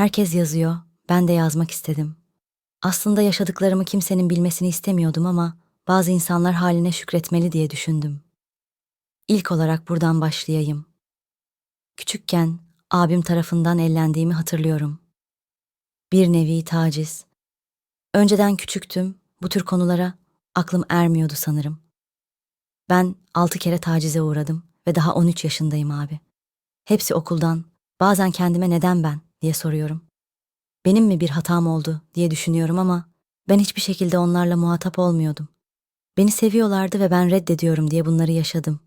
Herkes yazıyor, ben de yazmak istedim. Aslında yaşadıklarımı kimsenin bilmesini istemiyordum ama bazı insanlar haline şükretmeli diye düşündüm. İlk olarak buradan başlayayım. Küçükken abim tarafından ellendiğimi hatırlıyorum. Bir nevi taciz. Önceden küçüktüm, bu tür konulara aklım ermiyordu sanırım. Ben altı kere tacize uğradım ve daha 13 yaşındayım abi. Hepsi okuldan, bazen kendime neden ben diye soruyorum. Benim mi bir hatam oldu diye düşünüyorum ama ben hiçbir şekilde onlarla muhatap olmuyordum. Beni seviyorlardı ve ben reddediyorum diye bunları yaşadım.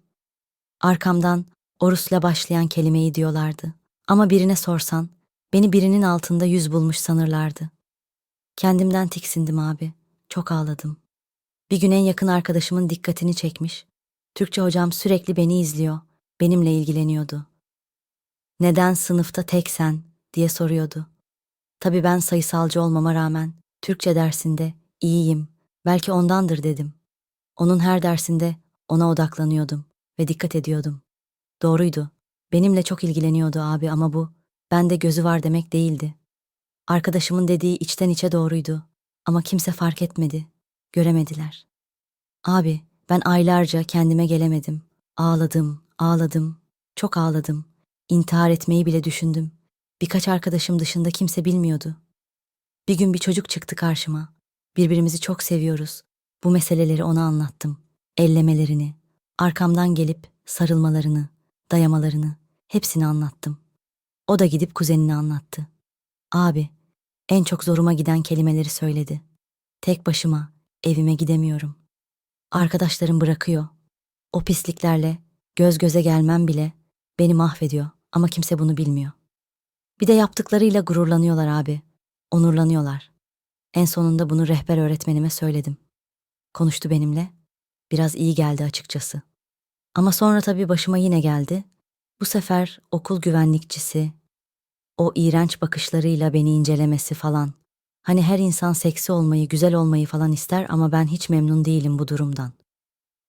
Arkamdan Orus'la başlayan kelimeyi diyorlardı. Ama birine sorsan, beni birinin altında yüz bulmuş sanırlardı. Kendimden tiksindim abi. Çok ağladım. Bir gün en yakın arkadaşımın dikkatini çekmiş. Türkçe hocam sürekli beni izliyor, benimle ilgileniyordu. Neden sınıfta tek sen diye soruyordu. Tabii ben sayısalcı olmama rağmen Türkçe dersinde iyiyim, belki ondandır dedim. Onun her dersinde ona odaklanıyordum ve dikkat ediyordum. Doğruydu. Benimle çok ilgileniyordu abi ama bu bende gözü var demek değildi. Arkadaşımın dediği içten içe doğruydu ama kimse fark etmedi, göremediler. Abi, ben aylarca kendime gelemedim. Ağladım, ağladım, çok ağladım. İntihar etmeyi bile düşündüm. Birkaç arkadaşım dışında kimse bilmiyordu. Bir gün bir çocuk çıktı karşıma. Birbirimizi çok seviyoruz. Bu meseleleri ona anlattım. Ellemelerini, arkamdan gelip sarılmalarını, dayamalarını, hepsini anlattım. O da gidip kuzenine anlattı. Abi, en çok zoruma giden kelimeleri söyledi. Tek başıma evime gidemiyorum. Arkadaşlarım bırakıyor. O pisliklerle göz göze gelmem bile beni mahvediyor ama kimse bunu bilmiyor. Bir de yaptıklarıyla gururlanıyorlar abi. Onurlanıyorlar. En sonunda bunu rehber öğretmenime söyledim. Konuştu benimle. Biraz iyi geldi açıkçası. Ama sonra tabii başıma yine geldi. Bu sefer okul güvenlikçisi, o iğrenç bakışlarıyla beni incelemesi falan. Hani her insan seksi olmayı, güzel olmayı falan ister ama ben hiç memnun değilim bu durumdan.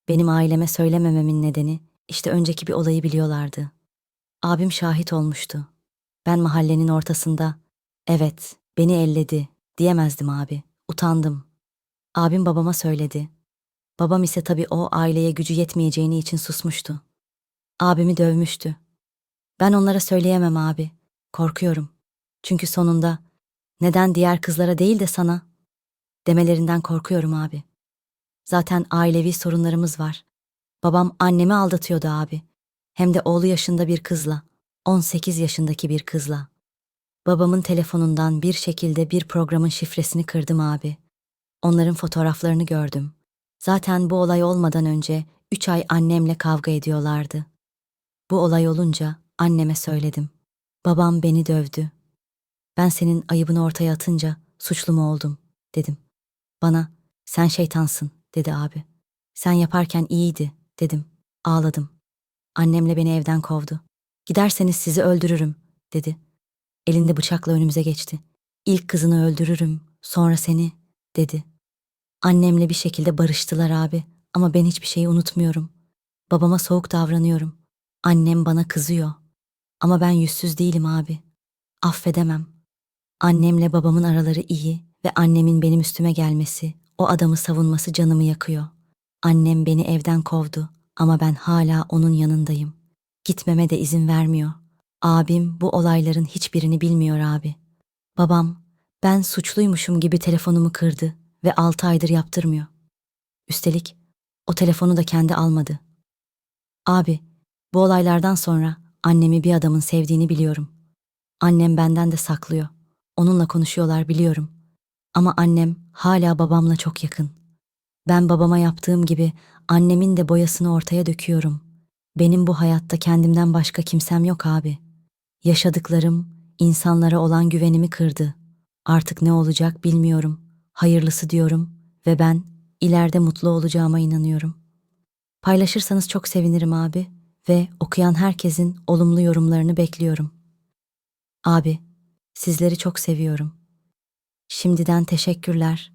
Benim aileme söylemememin nedeni işte önceki bir olayı biliyorlardı. Abim şahit olmuştu. Ben mahallenin ortasında evet beni elledi diyemezdim abi. Utandım. Abim babama söyledi. Babam ise tabii o aileye gücü yetmeyeceğini için susmuştu. Abimi dövmüştü. Ben onlara söyleyemem abi. Korkuyorum. Çünkü sonunda neden diğer kızlara değil de sana demelerinden korkuyorum abi. Zaten ailevi sorunlarımız var. Babam annemi aldatıyordu abi. Hem de oğlu yaşında bir kızla, 18 yaşındaki bir kızla. Babamın telefonundan bir şekilde bir programın şifresini kırdım abi. Onların fotoğraflarını gördüm. Zaten bu olay olmadan önce üç ay annemle kavga ediyorlardı. Bu olay olunca anneme söyledim. Babam beni dövdü. Ben senin ayıbını ortaya atınca suçlu mu oldum dedim. Bana sen şeytansın dedi abi. Sen yaparken iyiydi dedim. Ağladım. Annemle beni evden kovdu. Giderseniz sizi öldürürüm dedi. Elinde bıçakla önümüze geçti. İlk kızını öldürürüm, sonra seni dedi. Annemle bir şekilde barıştılar abi ama ben hiçbir şeyi unutmuyorum. Babama soğuk davranıyorum. Annem bana kızıyor. Ama ben yüzsüz değilim abi. Affedemem. Annemle babamın araları iyi ve annemin benim üstüme gelmesi, o adamı savunması canımı yakıyor. Annem beni evden kovdu ama ben hala onun yanındayım. Gitmeme de izin vermiyor. Abim bu olayların hiçbirini bilmiyor abi. Babam ben suçluymuşum gibi telefonumu kırdı ve altı aydır yaptırmıyor. Üstelik o telefonu da kendi almadı. Abi, bu olaylardan sonra annemi bir adamın sevdiğini biliyorum. Annem benden de saklıyor. Onunla konuşuyorlar biliyorum. Ama annem hala babamla çok yakın. Ben babama yaptığım gibi annemin de boyasını ortaya döküyorum. Benim bu hayatta kendimden başka kimsem yok abi. Yaşadıklarım insanlara olan güvenimi kırdı. Artık ne olacak bilmiyorum. Hayırlısı diyorum ve ben ileride mutlu olacağıma inanıyorum. Paylaşırsanız çok sevinirim abi ve okuyan herkesin olumlu yorumlarını bekliyorum. Abi, sizleri çok seviyorum. Şimdiden teşekkürler.